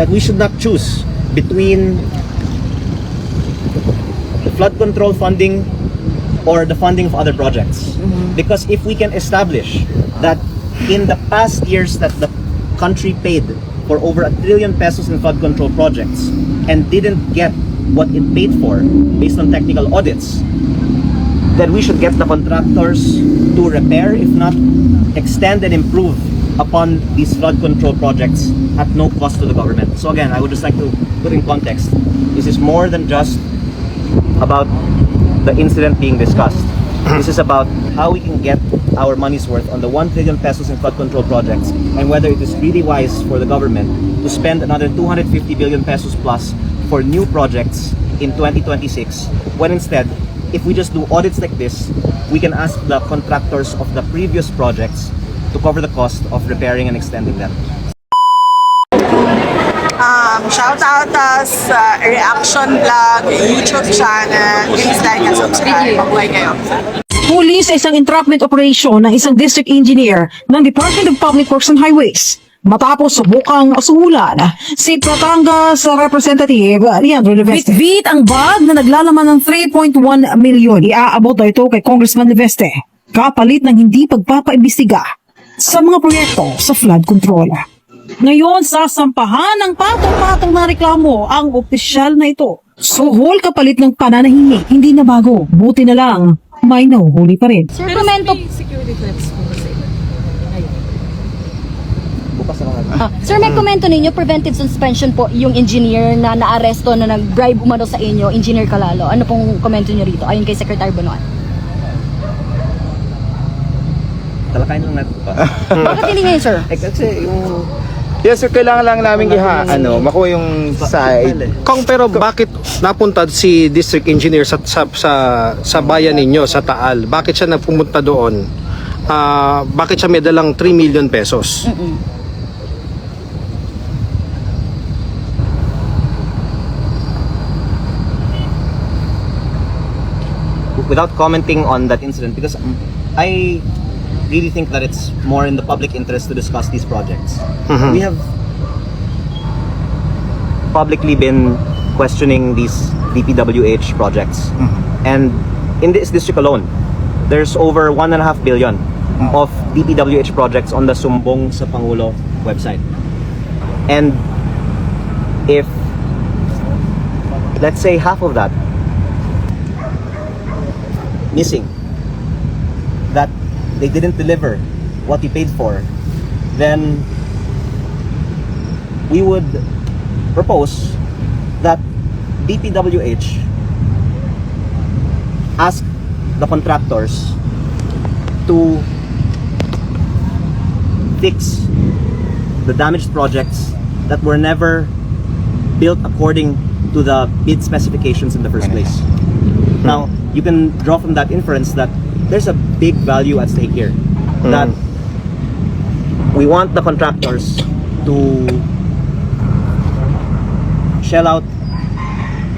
that we should not choose between the flood control funding or the funding of other projects. Mm-hmm. Because if we can establish that in the past years that the country paid for over a trillion pesos in flood control projects and didn't get what it paid for based on technical audits, then we should get the contractors to repair, if not extend and improve upon these flood control projects at no cost to the government. So again, I would just like to put in context, this is more than just about the incident being discussed. This is about how we can get our money's worth on the 1 trillion pesos in flood control projects and whether it is really wise for the government to spend another 250 billion pesos plus for new projects in 2026 when instead if we just do audits like this we can ask the contractors of the previous projects to cover the cost of repairing and extending them. Um, shout out us sa Reaction Vlog, YouTube channel. Please like and subscribe. Mabuhay kayo. Huli sa isang entrapment operation ng isang district engineer ng Department of Public Works and Highways. Matapos subukang asuhulan si Batangas Representative Leandro Leveste. Bitbit ang bag na naglalaman ng 3.1 milyon. Iaabot daw ito kay Congressman Leveste. Kapalit ng hindi pagpapaimbestiga sa mga proyekto sa flood control. Ngayon, sasampahan ng patong-patong na reklamo ang opisyal na ito. Suhol kapalit ng pananahimik, hindi na bago. Buti na lang, may nahuhuli pa rin. Sir, komento, security threats po kasi. Bukas na lang. ah, sir, may komento ninyo, preventive suspension po yung engineer na naaresto na nag-bribe umano sa inyo, Engineer Calalo. Ano pong komento nyo rito ayon kay Secretary Bonoan? Talakayin lang natin pa. Bakit hindi ngayon, sir? eh, kasi yung Yes sir, kailangan lang namin iha, ano, makuha yung side. Kung pero bakit napunta si district engineer sa sa sa, sa bayan ninyo sa Taal? Bakit siya nagpumunta doon? Ah, bakit siya may dalang 3 million pesos? without commenting on that incident because I really think that it's more in the public interest to discuss these projects. Mhm. We have publicly been questioning these DPWH projects, and in this district alone, there's over one and a half billion of DPWH projects on the Sumbong sa Pangulo website. And if let's say half of that missing they didn't deliver what we paid for then we would propose that DPWH ask the contractors to fix the damaged projects that were never built according to the bid specifications in the first place. Now, you can draw from that inference that there's a big value at stake here. That we want the contractors to shell out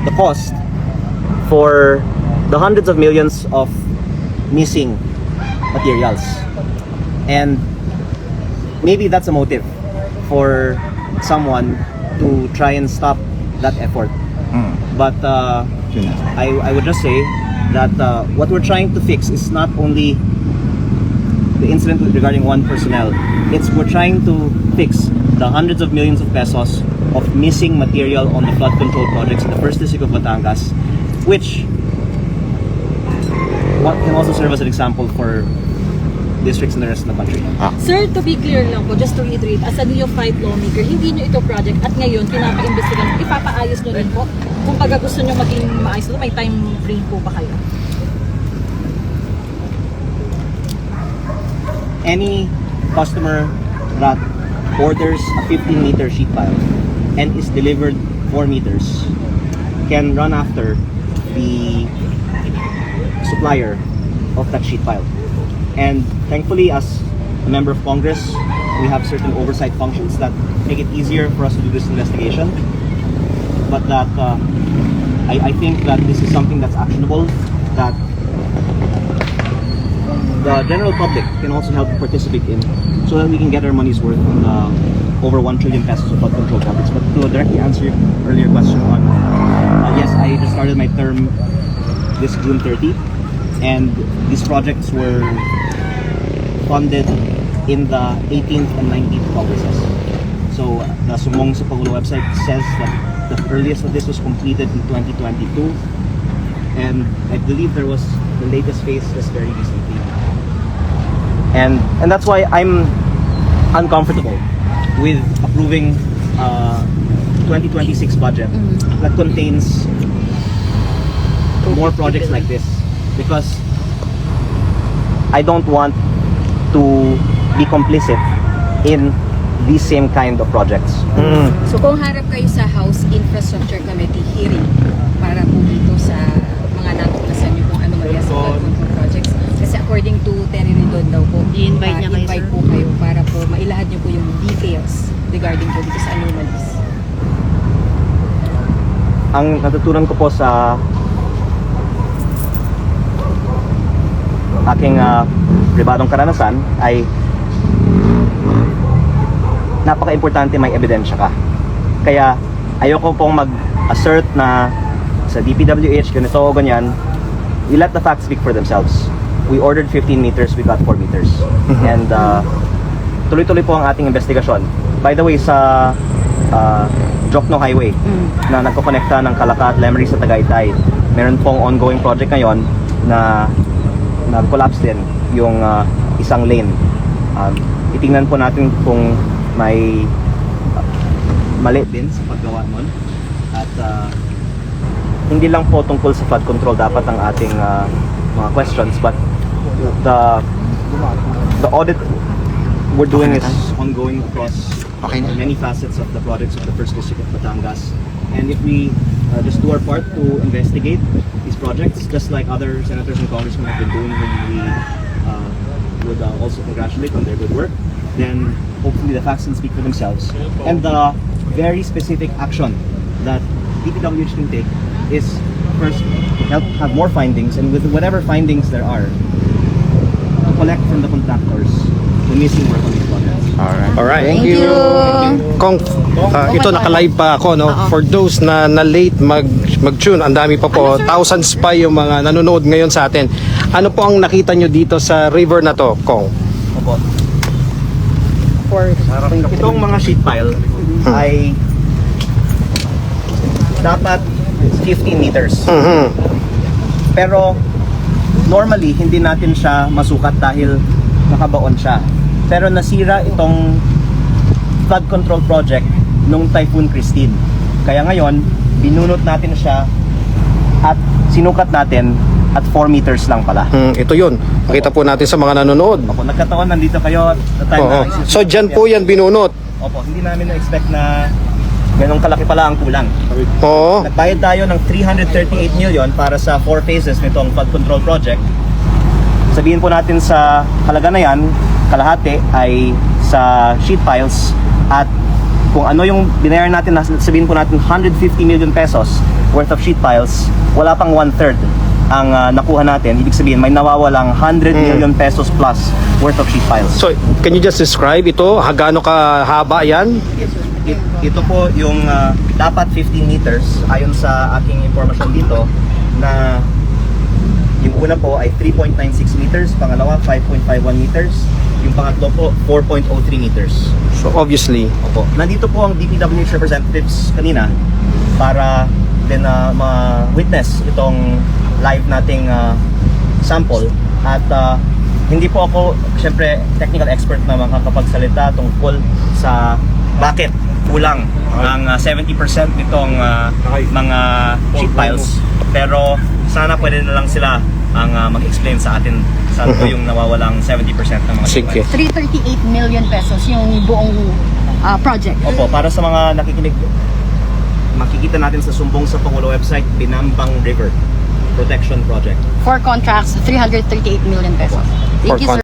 the cost for the hundreds of millions of missing materials. And maybe that's a motive for someone to try and stop that effort. But uh, I, I would just say that uh, what we're trying to fix is not only the incident regarding one personnel. It's we're trying to fix the hundreds of millions of pesos of missing material on the flood control projects in the first district of Batangas, which what can also serve as an example for districts in the rest of the country. Sir, to be clear lang po, just to reiterate, as a neophyte lawmaker, hindi nyo ito project at ngayon pinapa-investigan, ipapaayos nyo rin po. Kung pag gusto nyo maging maayos ito, may time frame po ba kayo? any customer that orders a 15 meter sheet pile and is delivered 4 meters can run after the supplier of that sheet pile. And thankfully, as a member of Congress, we have certain oversight functions that make it easier for us to do this investigation. But that uh, I, I think that this is something that's actionable, that the general public can also help participate in so that we can get our money's worth on the over 1 trillion pesos of flood control projects. But to directly answer your earlier question on, uh, yes, I just started my term this June 30, and these projects were funded in the 18th and 19th congresses. So the Sumong sa Pangulo website says that the earliest of this was completed in 2022, and I believe there was the latest phase just very recently. And and that's why I'm uncomfortable with approving uh, 2026 budget that contains more projects like this because I don't want to be complicit in these same kind of projects. So kung harap kayo sa House Infrastructure Committee hearing para po dito sa mga natuklasan nyo kung ano mali sa control projects. Kasi according to Terry Ridon daw po, I-invite niya kayo, invite sir. po kayo para po mailahad nyo po yung details regarding po dito sa anomalies. Ang natutunan ko po sa aking uh, pribadong karanasan ay napaka-importante may ebidensya ka. Kaya ayoko pong mag-assert na sa DPWH ganito o ganyan. We let the facts speak for themselves. We ordered 15 meters, we got 4 meters. And uh, tuloy-tuloy po ang ating investigasyon. By the way, sa uh, Jokno Highway na nagkokonekta ng Calacat, Lemery sa Tagaytay, meron pong ongoing project ngayon na nag-collapse din yung uh, isang lane. Um, itingnan po natin kung may uh, mali din sa paggawa nun. At uh, hindi lang po tungkol sa flood control dapat ang ating uh, mga questions but the the audit we're doing is ongoing across many facets of the projects of the first district of Batangas and if we uh, just do our part to investigate these projects just like other senators and congressmen have been doing whom we uh, would uh, also congratulate on their good work. Then hopefully the facts will speak for themselves. And the very specific action that DPWH can take is first help have more findings and with whatever findings there are to collect from the contractors the missing work on these projects. Alright. Thank you. Kung ah, ito naka-live pa ako no for those na na late mag mag-tune ang dami pa po thousands pa yung mga nanonood ngayon sa atin ano po ang nakita nyo dito sa river na to Kong Opo. Itong mga sheet pile ay dapat 15 meters. Mhm. Pero normally hindi natin siya masukat dahil nakabaon siya. Pero nasira itong flood control project nung Typhoon Christine. Kaya ngayon, binunot natin siya at sinukat natin at 4 meters lang pala. Hmm, ito yun makita po natin sa mga nanonood Opo, nagkataon nandito kayo at the time Oo. na so dyan po yan binunot Opo, hindi namin na-expect na ganong kalaki pala ang kulang. oo Nagbayad tayo ng 338 million para sa four phases nitong flood control project. Sabihin po natin sa halaga na yan, kalahati ay sa sheet piles at kung ano yung binayaran natin, sabihin po natin 150 million pesos worth of sheet piles, wala pang one-third ang ah, nakuha natin. Ibig sabihin, may nawawalang 100 million pesos plus worth of sheet piles. so can you just describe ito hagano ka haba yan It- ito po yung ah, dapat 15 meters ayon sa aking impormasyon dito na yung una po ay 3.96 meters, pangalawa 5.51 meters, yung pangatlo po 4.03 meters. so obviously. Opo. Nandito po ang DPWH representatives kanina para din na ma-witness itong live nating ah, sample. At ah, hindi po ako syempre technical expert na makakapagsalita tungkol sa bakit kulang ang ah, 70% nitong ah, mga sheet piles. Pero sana pwede na lang sila ang ah, mag-explain sa atin saan po yung nawawalang 70% ng mga sige piles. 338 million pesos yung buong ah, project. Opo, para sa mga nakikinig, makikita natin sa sumbong sa Pangulo website, Binambang River Protection Project. Four contracts, 338 million pesos. For Thank you, sir.